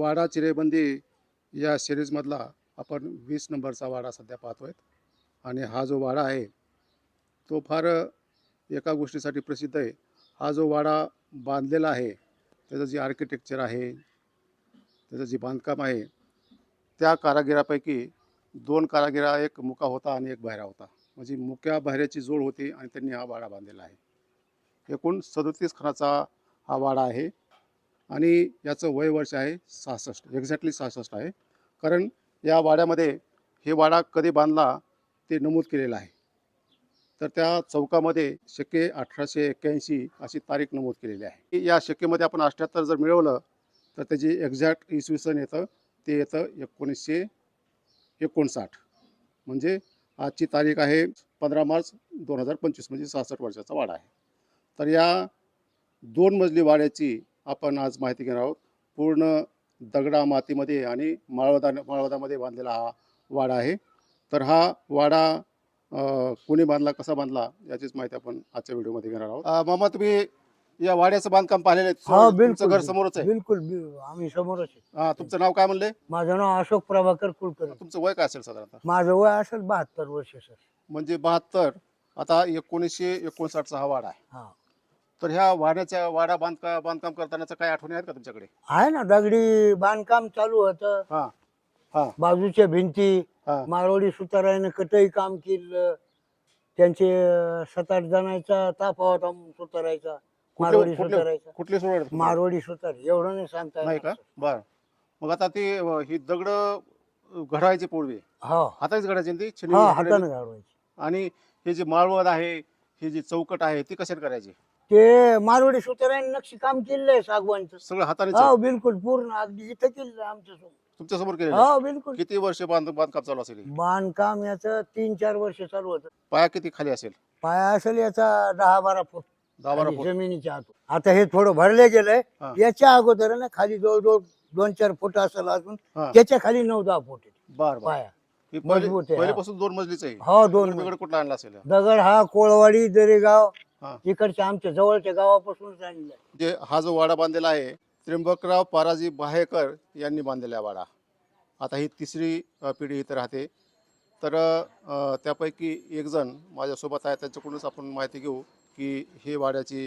वाडा चिरेबंदी या सिरीजमधला आपण वीस नंबरचा वाडा सध्या पाहतो आहे आणि हा जो वाडा आहे तो फार एका गोष्टीसाठी प्रसिद्ध आहे. हा जो वाडा बांधलेला आहे त्याचं जे आर्किटेक्चर आहे त्याचं जे बांधकाम आहे त्या कारागिरापैकी दोन कारागिरा एक मुका होता आणि एक बाहेरा होता. म्हणजे मुक्या बाहेरची जोड होती आणि त्यांनी हा वाडा बांधलेला आहे. एकूण सदोतीस खणाचा हा वाडा आहे. आणि याचं वय वर्ष आहे सहासष्ट एक्झॅक्टली सहासष्ट आहे. कारण या वाड्यामध्ये हे वाडा कधी बांधला ते नमूद केलेलं आहे. तर त्या चौकामध्ये शके अठराशे एक्क्याऐंशी अशी तारीख नमूद केलेली आहे. या शकेमध्ये आपण अठ्ठ्याहत्तर जर मिळवलं तर त्याची एक्झॅक्ट इसवी सन येतं ते येतं एकोणीसशे एकोणसाठ. म्हणजे आजची तारीख आहे पंधरा मार्च दोन हजार पंचवीस म्हणजे सहासष्ट वर्षाचा वाडा आहे. तर या दोन मजली वाड्याची आपण आज माहिती घेणार आहोत. पूर्ण दगडा मातीमध्ये आणि माळवदा माळवदामध्ये बांधलेला हा वाडा आहे. तर हा वाडा कोणी बांधला कसा बांधला याचीच माहिती आपण आजच्या व्हिडिओमध्ये घेणार आहोत. मामा तुम्ही या वाड्याचं बांधकाम पाहिलेलं घर समोरच आहे. बिलकुल आम्ही समोरच आहे. हा तुमचं नाव काय म्हणले? माझं नाव अशोक प्रभाकर कुलकर्णी. तुमचं वय काय असेल साधारणतः? माझं वय असेल बहात्तर वर्ष सर. म्हणजे बहात्तर. आता एकोणीसशे एकोणसाठचा हा वाडा आहे. तर ह्या वाड्याच्या वाडा बांधका बांधकाम करतानाच्या काय आठवणी आहेत का तुमच्याकडे? आहे ना दगडी बांधकाम चालू होतं. हा हा. बाजूच्या भिंती हा. मारवाडी सुताराने कटई काम केलं. त्यांचे सात आठ जणांचा ताफा होता सुतारायचा मारवाडी कुठले सुतारायचा. कुठले सोड मारवाडी सुतार एवढं नाही सांगता नाही येणार, का. बर. मग आता ती अ, ही दगड घडायची पूर्वी. हा. हाताच घडायची ना ती? हा. हाताने घालवायचे आणि हे जे माळवद आहे ही जी चौकट आहे ती कशाने करायची? ते मारवाडी सुताराने नक्षी काम केलंय सागवानचं. सगळं हाताने हो बिलकुल पूर्ण. अगदी इथं केलं आमच्यासमोर. तुमच्यासमोर केलेलं हो बिलकुल. किती वर्ष बांध बांधकाम चालू असेल हे? बांधकाम याचं तीन चार वर्ष चालू होतं. पाया किती खाली असेल? पाया असेल याचा दहा बारा फूट. दहा बारा खाली फूट. जमिनीच्या आत आता हे थोडं भरले गेलंय. हा. याच्या अगोदर ना खाली जवळजवळ दोन चार फूट असेल अजून. हा. त्याच्याखाली नऊ दहा फूट आहे. बर बर. पाया. ही पहिली- मजबूत आहे, हा. पहिल्यापासून दोन मजलीच आहे. हो दोन दगड कुठला आणला असेल? दगड हा कोळवाडी दरेगाव हा. इकडच्या आमच्या जवळच्या गावापासूनच आणलाय जे हा जो वाडा बांधलेला आहे त्र्यंबकराव पाराजी बाहेकर यांनी बांधलेला आहे वाडा. आता ही तिसरी अ, पिढी इथं राहते. तर अ, त्यापैकी एक जण माझ्यासोबत आहे त्यांच्याकडूनच आपण माहिती घेऊ की हे वाड्याची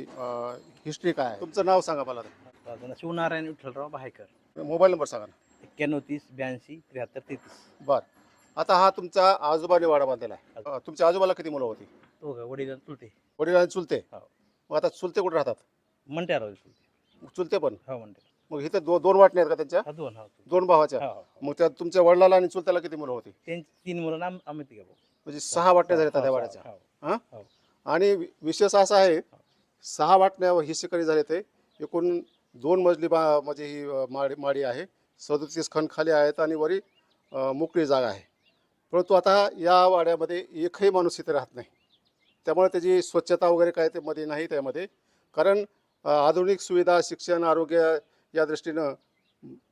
हिस्ट्री काय आहे. तुमचं नाव सांगा मला. माझं शिवनारायण विठ्ठलराव बाहेकर. मोबाईल नंबर सांगा ना. एक्क्याण्णव तीस ब्याऐंशी त्र्याहत्तर तेहतीस. बर. आता हा तुमचा आजोबाने वाडा बांधलेला आहे. अ, तुमच्या आजोबाला किती मुलं होती? का वडील चुलते. वडिलांनी चुलते? हो. मग आता चुलते कुठे राहतात? म्हणत्या राव चुलते. चुलते पण? हो म्हणते मग इथं दो दोन वाटणे आहेत का त्यांच्या? हा दोन हा. दोन भावाच्या? हो, हो. मग त्या तुमच्या वडिलाला आणि चुलत्याला किती मुलं होती? त्यांची तीन मुलं नाम आम्ही तिघं भाऊ. म्हणजे सहा वाटण्या झाल्या त्या हो, वाड्याच्या हो, हो. आणि वि- विशेष असा आहे सहा वाटण्या हिस्सेकरी झाले ते. एकूण दोन मजली बा म्हणजे ही अ, माडी माडी आहे. सदतीस खण खाली आहेत आणि वरी अ, मोकळी जागा आहे. परंतु आता या वाड्यामध्ये एकही माणूस इथे राहत नाही. त्यामुळे त्याची स्वच्छता वगैरे काय ते मध्ये नाही त्यामध्ये. कारण आधुनिक सुविधा शिक्षण आरोग्य या दृष्टीनं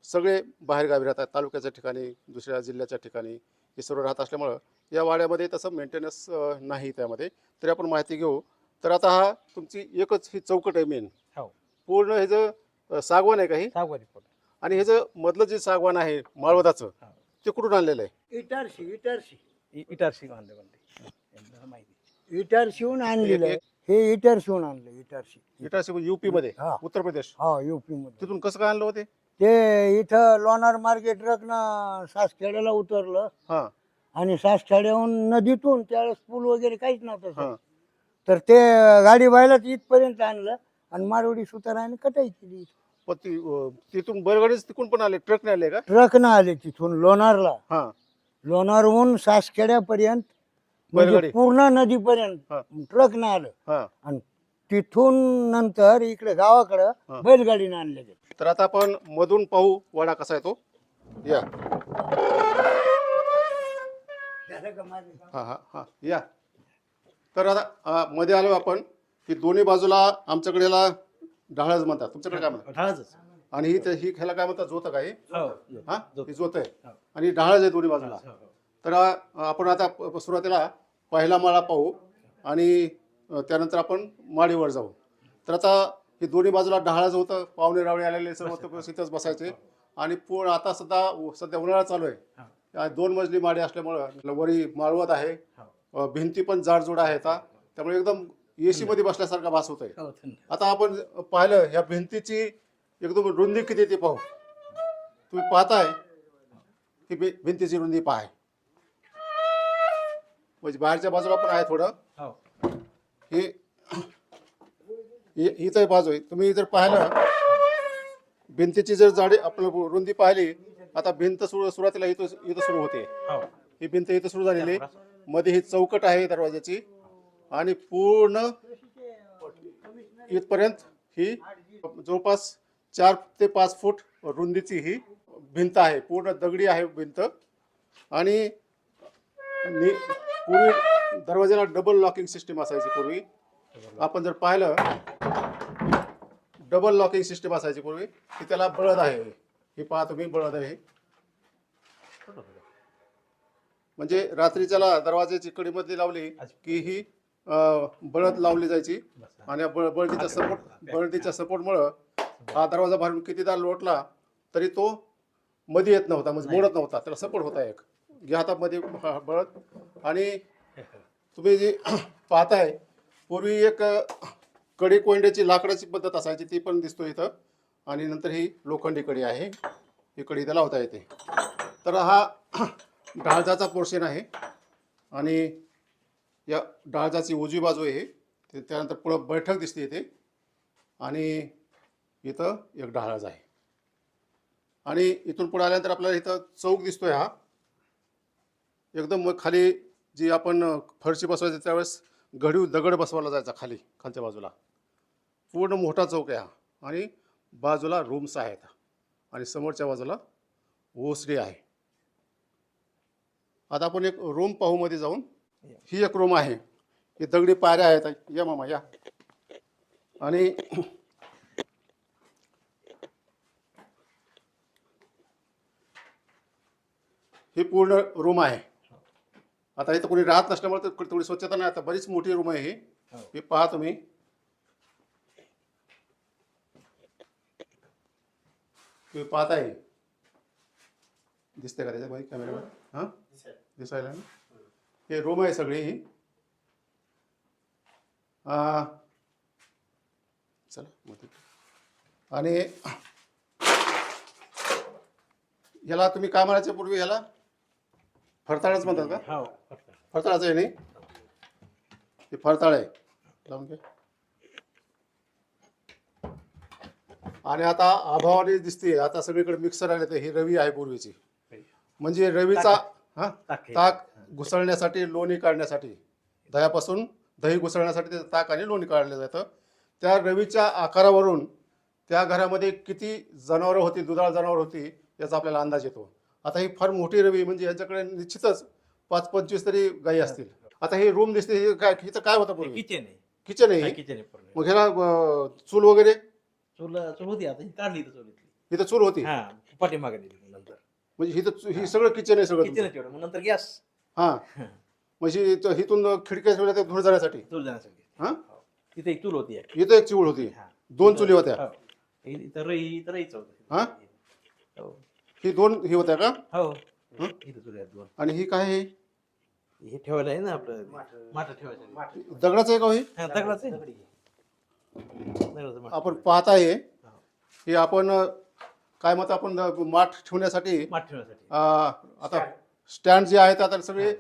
सगळे बाहेरगावी राहतात. तालुक्याच्या ठिकाणी दुसऱ्या जिल्ह्याच्या ठिकाणी हे सर्व राहत असल्यामुळं या वाड्यामध्ये तसं मेंटेनन्स नाही त्यामध्ये. तरी आपण माहिती घेऊ. तर आता हा तुमची एकच ही चौकट आहे मेन हो. पूर्ण हे जे अ, सागवान आहे काही सागवानी पोट. आणि हे जे मधलं जे सागवान आहे माळवदाचं हो. ते कुठून आणलेलं आहे? इटारशी इटारशी इ- इटारसी बांधले बांधले यांना माहिती. इटार शिवून आणलेलं आहे. हे इटार शिवून आणलं इटारशी इटारसी युपी मध्ये हा. उत्तर प्रदेश. हा युपी मध्ये. तिथून कसं काय आणलं होते ते? इथं लोणार मार्केट रकना सासखेड्याला उतरलं. हा. आणि सासखेड्याहून नदीतून त्यावेळेस पूल वगैरे काहीच नव्हतं हा. सर. तर ते गाडी व्हायलाच इथपर्यंत आणलं आणि मारवाडी सुताराने कटाई केली पण ती अ, तिथून बैलगाडीच तिकडून पण आले ट्रकने आले का? ट्रकनं आले तिथून लोणारला. हा. लोणारहून सासखेड्यापर्यंत म्हणजे बैलगाडी पूर्ण नदीपर्यंत हा. ट्रकनं आलं हा. आणि तिथून नंतर इकडे गावाकडं हा. बैलगाडीनं आणले गेले. तर आता आपण मधून पाहू वाडा कसा आहे तो या. हा हा हा. या. तर आता अ, मध्ये आलो आपण. की दोन्ही बाजूला आमच्याकडे याला ढाळच म्हणतात. तुमच्याकडे काय म्हणतात? ढाळच आणि ही ही ह्याला काय म्हणतात? जोत काही हो हा? जोत. ही जोत आहे. हो. आणि ढाळच आहे दोन्ही बाजूला. हो, हो. तर आपण आता सुरुवातीला पहिला माळा पाहू आणि त्यानंतर आपण माडीवर जाऊ. तर आता ही दोन्ही बाजूला ढाळच होतं पाहुणे रावळे आलेले सर्व इथंच बसायचे. आणि पूर्ण आता सुद्धा उ- सध्या उन्हाळा चालू आहे. हा. या दोन मजली माडी असल्यामुळं वरी माळवत आहे. भिंती पण जाडजूड आहेत हा. त्यामुळे एकदम एसी मध्ये बसल्यासारखा भास होत आहे हो आता आपण पाहिलं ह्या भिंतीची एकदम रुंदी किती ती पाहू. तुम्ही पाहताय ही भि- भिंतीची रुंदी पाहाय. म्हणजे बाहेरच्या बाजूला पण आहे थोडं. हो. ही ही- तर बाजू आहे. तुम्ही जर पाहिलं भिंतीची जर जाडी आपलं रुंदी पाहिली आता भिंत सुरू सुरुवातीला इथं इथं सुरू होते. हो. ही भिंत इथं सुरू झालेली आहे. मध्ये ही चौकट आहे दरवाजाची आणि पूर्ण इथपर्यंत ही जवळपास चार ते पाच फूट रुंदीची ही भिंत आहे. पूर्ण दगडी आहे भिंत. आणि नि- पूर्वी दरवाजाला डबल लॉकिंग सिस्टीम असायची पूर्वी. आपण जर पाहिलं डबल लॉकिंग सिस्टीम असायची पूर्वी की त्याला बळद आहे. हे पहा तुम्ही बळद आहे म्हणजे रात्रीच्याला दरवाजाची कडीमधली लावली की ही बळद लावली जायची. आणि बळदीच्या सपोर्ट बळदीच्या सपोर्टमुळं हा दरवाजा भरून कितीदा लोटला तरी तो मध्ये येत नव्हता म्हणजे मोडत नव्हता. त्याला सपोर्ट होता एक. घ्या हातामध्ये बळत. आणि तुम्ही जी पाहताय पूर्वी एक कडी कोंड्याची लाकडाची पद्धत असायची ती पण दिसतो इथं. आणि नंतर ही लोखंडी कडी आहे. ही कडी इथं लावता येते. तर हा डाळजाचा पोर्शन आहे. आणि या डाळजाची उजवी बाजू आहे. ते त्यानंतर पुढं बैठक दिसते इथे. आणि इथं एक डाळज आहे. आणि इथून पुढे आल्यानंतर आपल्याला इथं चौक दिसतोय हा. एकदम मग खाली जी आपण फरशी बसवायची त्यावेळेस घडीव दगड बसवायला जायचा खाली खालच्या बाजूला. पूर्ण मोठा चौक आहे हा. आणि बाजूला रूम्स आहेत. आणि समोरच्या बाजूला ओसडी आहे. आता आपण एक रूम पाहू मध्ये जाऊन. ही एक रूम आहे. ही दगडी पायऱ्या आहेत. या मामा या. आणि ही पूर्ण रूम आहे. आता इथं कोणी राहत नसल्यामुळे तर थोडी स्वच्छता नाही. आता बरीच मोठी रूम आहे ही. हो. ही पहा तुम्ही. तुम्ही पाहताय. दिसते का त्याच्यामध्ये कॅमेऱ्यावर हां? दिसायला ना? हे रूम आहे सगळी ही. आ, चला मग. आणि याला तुम्ही काय म्हणायचे पूर्वी याला? फरताळच म्हणतात का? हो फरताळाचं आहे नाही? हे फरताळ आहे. लावून घे. आणि आता अभावाने दिसते. आता सगळीकडे मिक्सर आले तर ही रवी आहे पूर्वीची. म्हणजे रवीचा हा? ताक ताक घुसळण्यासाठी लोणी काढण्यासाठी. दह्यापासून दही घुसळण्यासाठी त्याचं ताक आणि लोणी काढलं जातं. त्या रवीच्या आकारावरून त्या घरामध्ये किती जनावरं होती दुधाळ जनावर होती याचा आपल्याला अंदाज येतो. आता ही फार मोठी रवी म्हणजे यांच्याकडे निश्चितच पाच पंचवीस तरी गायी असतील. आता ही रूम दिसते हे काय हिचं काय होतं पूर्वी? किचन आहे. किचन आहे. हे. किचन आहे पूर्ण. मग ह्याला अं, चूल वगैरे? चूल चूल होती आता ही काढली चूल इथली. इथं चूल होती. हा पाठीमागे दिली मग नंतर. म्हणजे हिथं चू- ही सगळं किचन आहे सगळं किचन तुमचं. आहे तेवढं मग नंतर गॅस. हा. म्हणजे इथं- हिथून खिडक्या ठेवल्या त्या धूर जाण्यासाठी. चूल जाण्यासाठी. हा? हो. तिथे एक चूल होती एक. इथं एक चिवळ होती. हा. दोन चुली होत्या. हो. इथं रई इथं रईच होतं. हा? हो. ही दोन ही होत्या का? हो. हं? इथं चूल आहेत दोन. आणि ही काय आहे? हे ठेवायला आहे ना आपलं? माठ. ठेवायचं दगडाचं आहे का हो हे? हा दगडाचं आहे. दगडाचं माठ. आपण पाहत आहे हे आपण अं, काय मत आपण अं, माठ ठेवण्यासाठी माठ ठेवण्यासाठी. अं, आता स्टँड जे आहेत आता सगळे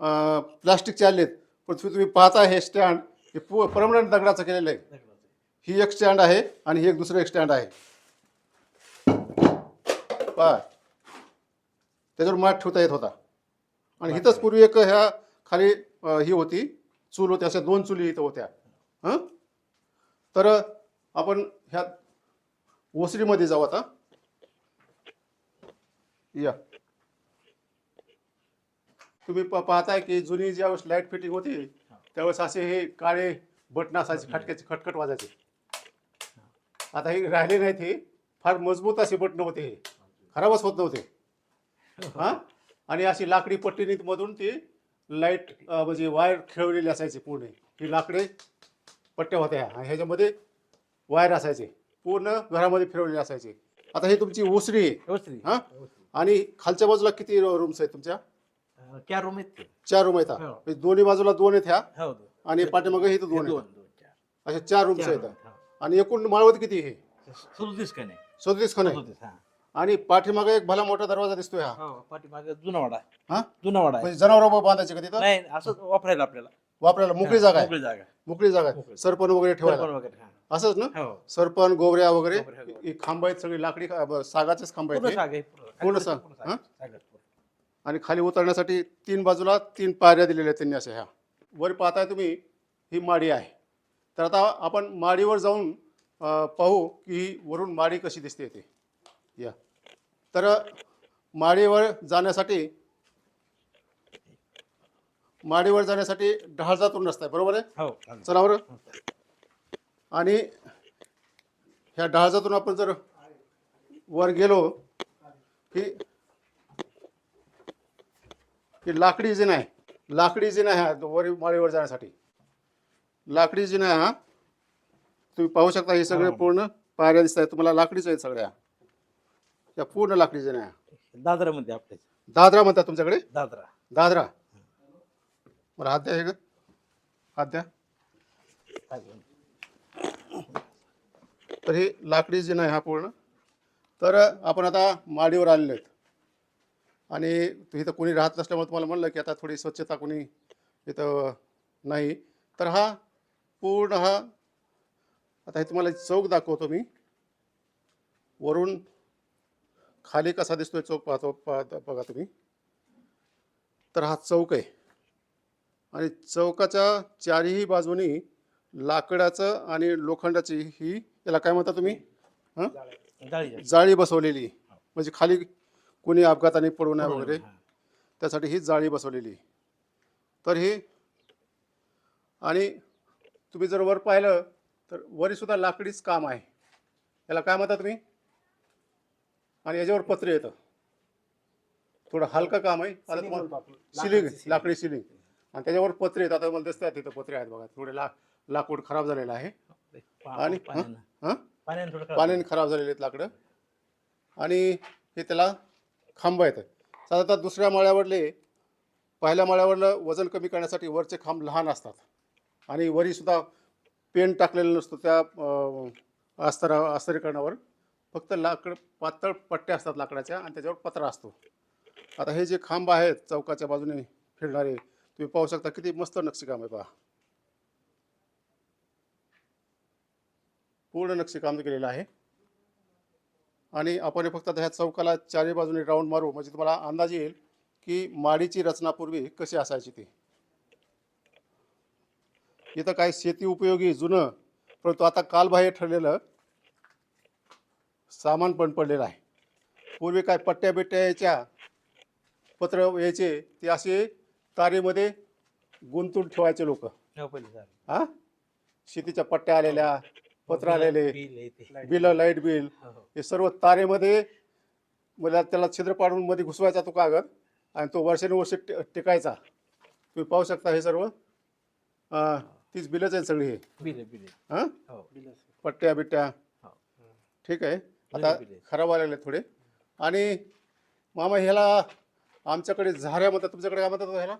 प्लास्टिकचे आलेत. पण तुम्ही तुम्ही पाहता हे स्टँड हे परमनंट दगडाचं केलेलं आहे. दगडाचं आहे. ही एक स्टँड आहे आणि ही एक दुसरं एक स्टँड आहे. पहा त्याच्यावर माठ ठेवता येत होता. आणि इथंच पूर्वी एक ह्या खाली अं, ही होती चूल होती अशा दोन चुली इथं होत्या. हं? तर आपण ह्या ओसरीमध्ये जाऊ आता. या. तुम्ही प- पाहताय की जुनी ज्यावेळेस लाइट फिटिंग होती त्यावेळेस असे हे काळे बटणं असायचे खटक्याचे खटखट वाजायचे. आता हे राहिले नाहीत हे. फार मजबूत असे बटणं होते हे. खराबच होत नव्हते. हा? आणि अशी लाकडी पट्टीनी मधून ती लाइट म्हणजे वायर खेळलेली असायची पूर्ण. ही लाकडे पट्ट्या होत्या. आणि ह्याच्यामध्ये वायर असायचे. पूर्ण घरामध्ये फिरवलेले असायचे. आता ही तुमची ओसरी आहे. हा? आणि खालच्या बाजूला किती रूम्स आहेत तुमच्या? चार रूम आहेत. चार रूम आहेत हा. हो. म्हणजे दोन्ही बाजूला दोन आहेत ह्या? हो. आणि पाठीमागे इथं दोन आहेत. अशा चार रूम्स आहेत. हो. आणि एकूण माळवत किती आहे? सदोतीस खण आहे सदोतीस हा. आणि पाठीमागे एक भला मोठा दरवाजा दिसतोय हा हो पाठीमागे जुना वाडा आहे. हा जुना वाडा आहे म्हणजे जनावर बांधायचे का तिथं नाही असंच वापरायला आपल्याला वापरायला मोकळी जागा आहे मोकळी जागा मोकळी जागा आहे मोकळी. सरपण वगैरे ठेवायला सरपण वगैरे हा असंच ना हो सरपण गोवऱ्या वगैरे गोवऱ्या, गोवऱ्या. ही खांब आहेत सगळी लाकडी खा- ब- सागाचेच खांब आहेत पूर्ण हे. साग आहे पूर्ण. पूर्ण खाली साग. पूर्ण साग. हा? सागच पूर्ण. आणि खाली उतरण्यासाठी तीन बाजूला तीन पायऱ्या दिलेल्या आहेत त्यांनी अशा ह्या वर पाहताय तुम्ही ही माडी आहे तर आता आपण माडीवर जाऊन अ, पाहू की ही वरून माडी कशी दिसते ते या तर माडीवर जाण्यासाठी माडीवर जाण्यासाठी ढाळजातून रस्ता आहे बरोबर आहे हो. चला आणि ह्या ढाळजातून आपण जर वर गेलो की की लाकडी जिना आहे लाकडी जिना आहे हा वर माळीवर जाण्यासाठी लाकडी जिना आहे हा तुम्ही पाहू शकता हे सगळे हो. पूर्ण पायऱ्या दिसत आहेत तुम्हाला लाकडीच आहेत सगळ्या या पूर्ण लाकडी जिना आहे दादरामध्ये आपल्या दादरा म्हणतात तुमच्याकडे? दादरा. दादरा. बरं हात द्या हे ग. हात द्या. तर ही लाकडी जिना आहे हा पूर्ण. तर आपण आता माडीवर आलेलो आहेत. आणि इथं कोणी राहत नसल्यामुळे तुम्हाला म्हणलं की आता थोडी स्वच्छता कोणी इथं नाही. तर हा पूर्ण हा आता हे तुम्हाला चौक दाखवतो मी. वरून खाली कसा दिसतोय चौक पाहतो पाहता बघा तुम्ही. तर हा चौक आहे. आणि चौकाच्या चारही बाजूनी लाकडाचं आणि लोखंडाची ही याला काय म्हणता तुम्ही? हं? जाळी. बसवलेली. म्हणजे खाली कोणी अपघाताने पडू नये वगैरे. त्यासाठी ही जाळी बसवलेली. तर ही आणि तुम्ही जर वर पाहिलं तर वरी सुद्धा लाकडीच काम आहे. याला काय म्हणता तुम्ही? आणि याच्यावर पत्रे येतं. थोडं हलकं काम आहे. आता तुम्हाला सिलिंग लाकडी सिलिंग. आणि त्याच्यावर पत्रे आहेत आता मला दिसतात तिथं पत्रे आहेत बघा. थोडे ला लाकूड खराब झालेलं आहे. आणि पाण्यानं. हां? खराब झालेले आहेत लाकडं. आणि हे त्याला खांब आहेत. साधारणतः दुसऱ्या माळ्यावरले पहिल्या माळ्यावरलं वजन कमी करण्यासाठी वरचे खांब लहान असतात. आणि वरीसुद्धा पेन टाकलेलं नसतो त्या अस्तरा अस्तरीकरणावर. फक्त लाकड पातळ पट्ट्या असतात लाकडाच्या आणि त्याच्यावर पत्रा असतो. आता हे जे खांब आहेत चौकाच्या बाजूने फिरणारे तुम्ही पाहू शकता किती मस्त नक्षीकाम आहे पहा. पूर्ण नक्षीकाम केलेलं आहे. आणि आपण हे फक्त आता ह्या चौकाला चारही बाजूने राऊंड मारू म्हणजे तुम्हाला अंदाज येईल की माडीची रचना पूर्वी कशी असायची ती. इथं काही शेती उपयोगी जुनं परंतु आता कालबाह्य ठरलेलं सामान पण पडलेलं आहे. पूर्वी काय पट्ट्या बिट्ट्या यायच्या पत्र यायचे ते असे तारेमध्ये गुंतून ठेवायचे लोक. हो. हा? शेतीच्या पट्ट्या आलेल्या पत्र आलेले बिल आहे लाइट बिल. हो, हो. हे सर्व तारेमध्ये मला त्याला छिद्र पाडून मध्ये घुसवायचा तो कागद आणि तो वर्षानुवर्ष टे- टिकायचा. तुम्ही पाहू शकता हे सर्व. तीच बिलच आहेत सगळी हे. बिल आहे, बिल आहे. हां? हो. पट्ट्या बिट्ट्या. ठीक आहे. आता आहे. खराब आलेले आहेत थोडे. आणि मामा ह्याला आमच्याकडे झाऱ्या म्हणतात. तुमच्याकडे काय म्हणतात ह्याला?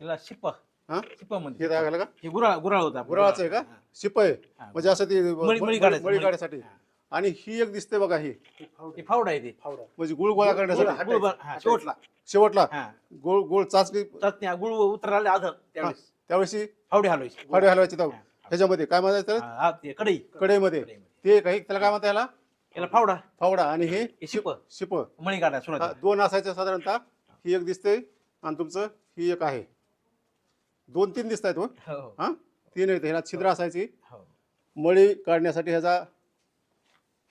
याला शिप्पा हां? शिप्पा म्हणते हे काय घाला का? हे गुराळ गुराळ होता गुराळाचं आहे का? हा. शिपाई हा. म्हणजे असं ती मळी- मळी मळी काढायचं, मळी मळी. काढण्यासाठी हा. आणि ही एक दिसते बघा ही. हे फावडा आहे ते. म्हणजे गुळ गोळा करण्यासाठी. गुळ हा, शेवटला. शेवटला. हा. गोळ गोळ चाचणी गुळ उतरायला आधार त्यावेळेस. त्यावेळेस फावडे हलवायचे. फाडे हलवायचे. तर हा. ह्याच्यामध्ये काय म्हणायचं त्याला? हा, हा, ते कढई. कढईमध्ये. कढईमध्ये. ते काही त्याला काय म्हणता याला याला फावडा. फावडा आणि हे हे शिप. शिप मणी काढा हा, सुरुवात दोन असायचे साधारणतः. ही एक दिसते आणि तुमचं ही एक आहे. दोन तीन दिसत आहेत हो हो. हा? तीन आहेत. ह्याला छिद्र असायची. हो. मळी काढण्यासाठी ह्याचा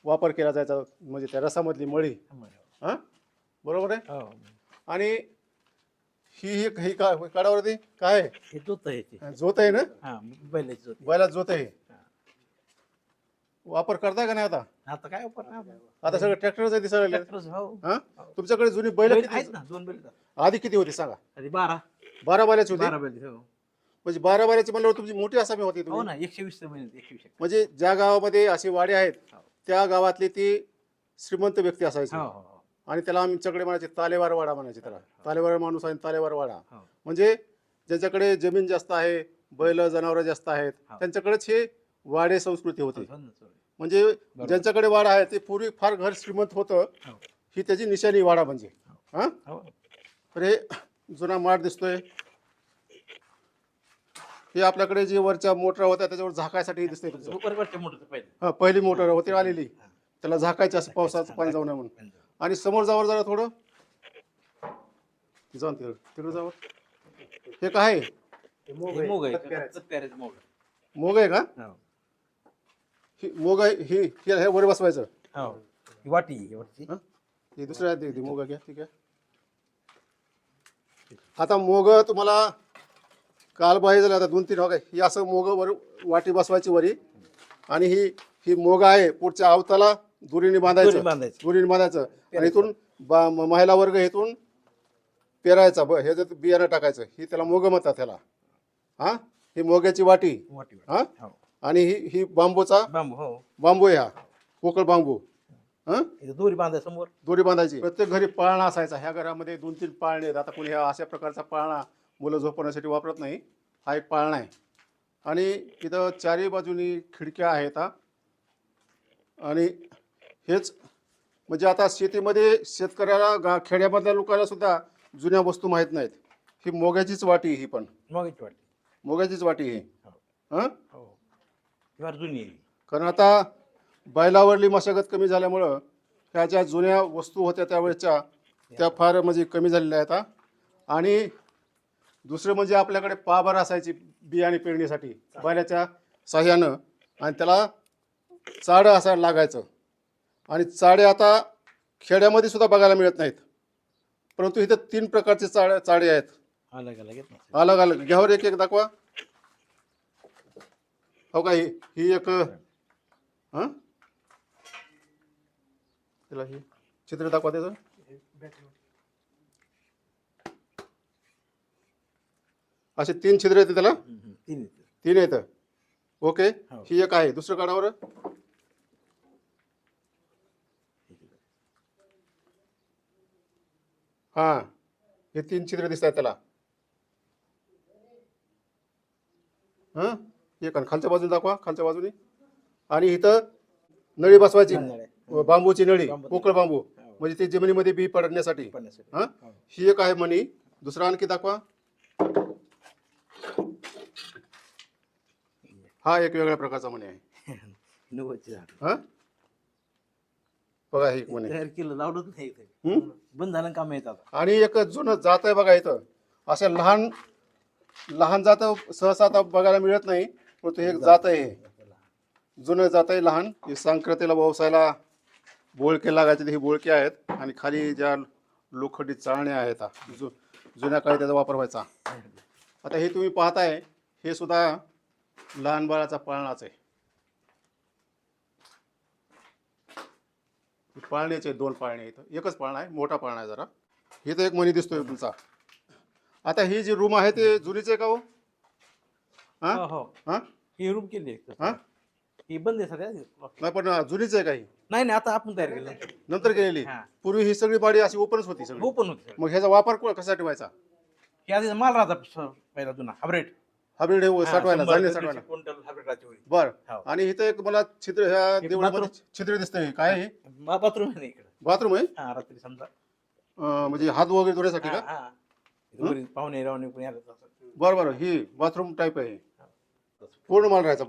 वापर केला जायचा म्हणजे त्या रसामधली मळी. हा? बरोबर आहे? हो. आणि ही एक ही का काढावरती काय? आहे? हे जोत आहे ते. जोत आहे ना? हा बैलाची जोत बैला जोत आहे. वापर करताय का नाही आता? आता काय वापर नाही आपण. आता सगळं ट्रॅक्टरच दिसायला लागले ट्रॅक्टरच, हो. हा? तुमच्याकडे जुनी बैल बैल किती आहेत ना दोन बैल आहेत. आधी किती होती सांगा? आधी बारा. बारा बाऱ्याची होती? बारा बैल हो. म्हणजे बारा बाऱ्याची म्हणल्यावर तुमची मोठी असामी होती हो तुम्ही ना एकशे वीस बैल आहेत, एकशे वीस म्हणजे ज्या गावामध्ये अशी वाडी आहेत हो. त्या गावातली ती श्रीमंत व्यक्ती असायचे. हो हो हो. आणि त्याला आमच्याकडे म्हणायचे तालेवार वाडा म्हणायचे त्याला. तालेवार माणूस आणि तालेवार वाडा. हो. म्हणजे ज्यांच्याकडे जमीन जास्त आहे बैल जनावरं जास्त आहेत हो. त्यांच्याकडेच हे वाडे संस्कृती होती. हो ना, sorry. म्हणजे ज्यांच्याकडे वाडा आहे ते पूर्वी फार घर श्रीमंत होतं. हो. ही त्याची निशाणी वाडा म्हणजे. हा. हो. तर हे जुना माठ दिसतोय. हे आपल्याकडे जे वरच्या मोटर होत्या त्याच्यावर झाकायसाठी पहिलं. हा पहिली मोटर होती आलेली. त्याला झाकायची असं पावसाचं पाणी जाऊ नये म्हणून. आणि समोर जावर जरा थोडं. जाऊन तिकडं तिकडं जावं. हे काय? हे मोग आहे. का? हो. मोग आहे ही ही- हे वर बसवायचं. हो. ही वाटी ही हा? हे दुसरं आहे ते- ते मोग घ्या ठीक आहे. आता मोग तुम्हाला काल बाहेर झालं आता दोन तीन हो काय ही असं मोग वर वाटी बसवायची वरी. आणि ही ही मोग आहे पुढच्या आवताला दुरीने दोरी बांधायचं. बांधायची. दुरीने बांधायचं. आणि इथून बा म- महिला वर्ग इथून पेरायचा ब हे जे बियाणं टाकायचं ही त्याला मोग म्हणतात त्याला हा? ही मोग्याची वाटी वाटी. हा? हो. आणि ही ही बांबूचा बांबू हो. बांबू आहे हा. पोकळ बांबू. हा? इथं दोरी बांधाय समोर. दोरी बांधायची. प्रत्येक घरी पाळणा असायचा. ह्या घरामध्ये दोन तीन पाळणे आहेत. आता कोणी ह्या अशा प्रकारचा पाळणा मुलं झोपवण्यासाठी वापरत नाही. हा एक पाळणा आहे. आणि इथं चारही बाजूनी खिडक्या आहेत हा. आणि हेच म्हणजे आता शेतीमध्ये शेतकऱ्याला गा खेड्यामधल्या लोकांना सुद्धा जुन्या वस्तू माहीत नाहीत. ही मोग्याचीच वाटी ही पण. मोगीची वाटी. मोग्याचीच वाटी ही. हां? हो. जुनी आहे कारण आता बैलावरली मशागत कमी झाल्यामुळं ह्या ज्या जुन्या वस्तू होत्या त्यावेळेच्या त्या फार म्हणजे कमी झालेल्या आहेत हा. आणि दुसरं म्हणजे आपल्याकडे पाबर असायची बियाणे पेरणीसाठी बैलाच्या साह्यानं. आणि त्याला चाडं असायला लागायचं. आणि चाडे आता खेड्यामध्ये सुद्धा बघायला मिळत नाहीत. परंतु इथं तीन प्रकारचे चाड चाडे आहेत. अलग अलग आहेत ना अलग अलग घ्यावर एक एक दाखवा. हो का ही ही एक हां? तिला ही चित्र दाखवा त्याचं. असे तीन छिद्र येते त्याला. तीन आहेत. तीन येतं ओके हो. ही एक आहे. दुसरं काढावर हां हे तीन छिद्र दिसत आहेत त्याला. हां? एक आणि खालच्या बाजूने दाखवा खालच्या बाजूने. आणि इथं नळी बसवायची. बांबूची नळी. पोकळ बांबू. हो. म्हणजे ते जमिनीमध्ये बी पडण्यासाठी. हां? हो. ही एक आहे मणी दुसरा आणखी दाखवा. हा एक वेगळ्या प्रकारचा मणी आहे. हा? बघा ही एक मणी तयार केलं लावलंच नाही? बंद झालं काम येत आता आणि एक जुनं जात आहे बघा इथं. अशा लहान लहान जात सहसा आता बघायला मिळत नाही. परंतु हे एक जात आहे. हे. जुनं जात आहे लहान. हे संक्रांतीला व्यवसायाला बोळके लागायचे ते हे बोळके आहेत. आणि खाली ज्या लोखंडी चाळण्या आहेत हा, जु जुन्या काळी त्याचा वापर व्हायचा. आता हे तुम्ही पाहताय हे सुद्धा लहान बाळाचा पाळणाच आहे. हे पाळण्याचे दोन पाळणे इथं एकच पाळणा आहे मोठा पाळणा आहे जरा. इथं एक मणी दिसतोय तुमचा. आता ही जी रूम आहे ते जुनीच आहे का हो? हा? हो हो. हा? ही रूम केली हा? ही बंद आहे नाही पण जुनीच आहे का ही नाही नाही आता आपण तयार केलं. नंतर केलेली? हा. पूर्वी ही सगळी बाडी अशी ओपनच होती सगळी. ओपन होते मग ह्याचा वापर को- कशासाठी व्हायचा हे आधी माल राहता पहिला जुना हायब्रिड हायब्रिड हे साठवायला धान्य साठवायला. क्विंटल हायब्रिड राहते होईल बर. हो. आणि इथं एक मला छिद्र ह्या एक देवळामध्ये. छिद्र दिसतंय. काय आहे बाथरूम आहे ना इकडे. बाथरूम आहे? हा रात्री समजा. अं, म्हणजे हात वगैरे धुण्यासाठी हा, का? हा. इथं पाहुणे रावणे कोणी आलं तर बरं बरं. ही बाथरूम टाईप आहे. पूर्ण माल राहायचा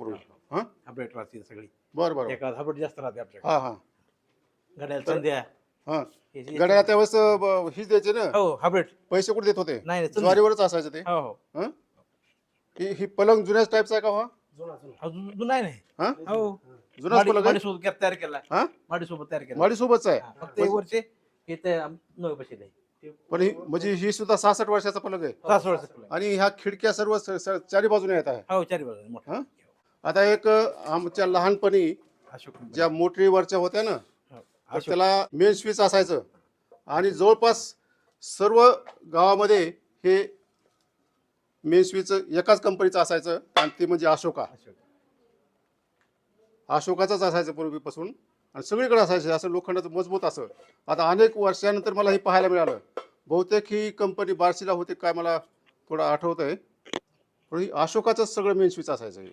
हा. हायब्रिड राहते सगळी. बरं बरं. एका हायब्रिड जास्त राहते आपल्याकडे हा हा. घड्याळ संध्या. हा. हे जे- गड्याला त्यावेळेस अं, ब- हीच द्यायचे ना? हो हायब्रिड पैसे कुठे देत होते? नाही नाही, संध्या. ज्वारीवरच असायचं ते? हो हो. हं? ही ही पलंग जुन्याच टाईपचा आहे का हा? अजून जुना आहे नाही हा? हो? जुनाच पलंग आहे? माडीसोबत केला- तयार केला. हा? माडीसोबत तयार केला. माडी सोबतच आहे. हा, फक्त एक वर्षे हे ते नवे पैसे नाही पण ही म्हणजे ही सुद्धा सहासष्ट वर्षाचा पलंग आहे. सास वर्ष आणि ह्या खिडक्या सर्व स- स- चारी बाजूने येत आहे. हो चारी बाजू मोठा हा? आता एक अं, आमच्या लहानपणी अशोक ज्या मोटरीवरच्या होत्या ना हो, तर अशोक. त्याला मेन स्विच असायचं. आणि जवळपास सर्व गावामध्ये हे मेन स्विच एकाच कंपनीचं असायचं आणि ते म्हणजे अशोका. अशोक. अशोकाचाच असायचं पूर्वीपासून. आणि सगळीकडे असायचे असं लोखंडाचं मजबूत असं. आता अनेक वर्षानंतर मला हे पाहायला मिळालं. बहुतेक ही कंपनी बार्शीला होते काय मला थोडं आठवत आहे पण ही अशोकाचंच सगळं मेन स्विच असायचं हे.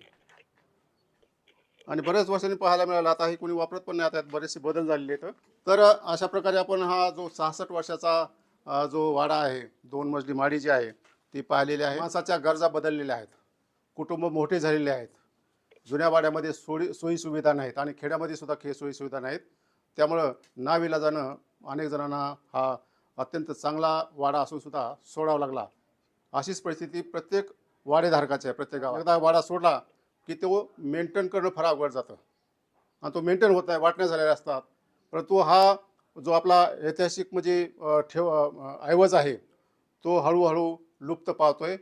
आणि बऱ्याच वर्षांनी पाहायला मिळालं. आता हे कोणी वापरत पण नाही. आता बरेचसे बदल झालेले आहेत. तर अशा प्रकारे आपण हा जो सहासष्ट वर्षाचा जो वाडा आहे दोन मजली माडी जी आहे ती पाहिलेली आहे. माणसाच्या गरजा बदललेल्या आहेत. कुटुंब मोठे झालेले आहेत. जुन्या वाड्यामध्ये सोयी सोयीसुविधा नाहीत आणि खेड्यामध्ये सुद्धा खे सोयीसुविधा नाहीत. त्यामुळं नाविलाजानं अनेक जणांना हा अत्यंत चांगला वाडा असून सुद्धा सोडावा लागला. अशीच परिस्थिती प्रत्येक वाडेधारकाची आहे प्रत्येक एकदा वाडा सोडला की तो मेंटेन करणं फार अवघड जातं. आणि तो मेंटेन होत आहे वाटण्या झालेल्या असतात. परंतु हा जो आपला ऐतिहासिक म्हणजे ठेव ऐवज आहे तो हळूहळू लुप्त पावतोय.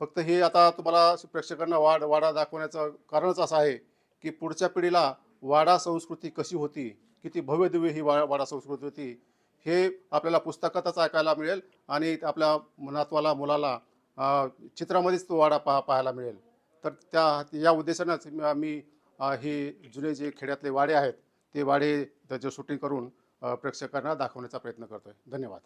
फक्त हे आता तुम्हाला प्रेक्षकांना वाड वाडा दाखवण्याचं कारणच असं आहे की पुढच्या पिढीला वाडा संस्कृती कशी होती किती भव्य दिव्य ही वा वाडा संस्कृती होती हे आपल्याला पुस्तकातच ऐकायला मिळेल आणि आपल्या मनातवाला मुलाला चित्रामध्येच तो वाडा पाहा पाहायला मिळेल. तर त्या या उद्देशानंच मी- हे जुने जे खेड्यातले वाडे आहेत ते वाडे त्याचं शूटिंग करून प्रेक्षकांना दाखवण्याचा प्रयत्न करतोय. धन्यवाद.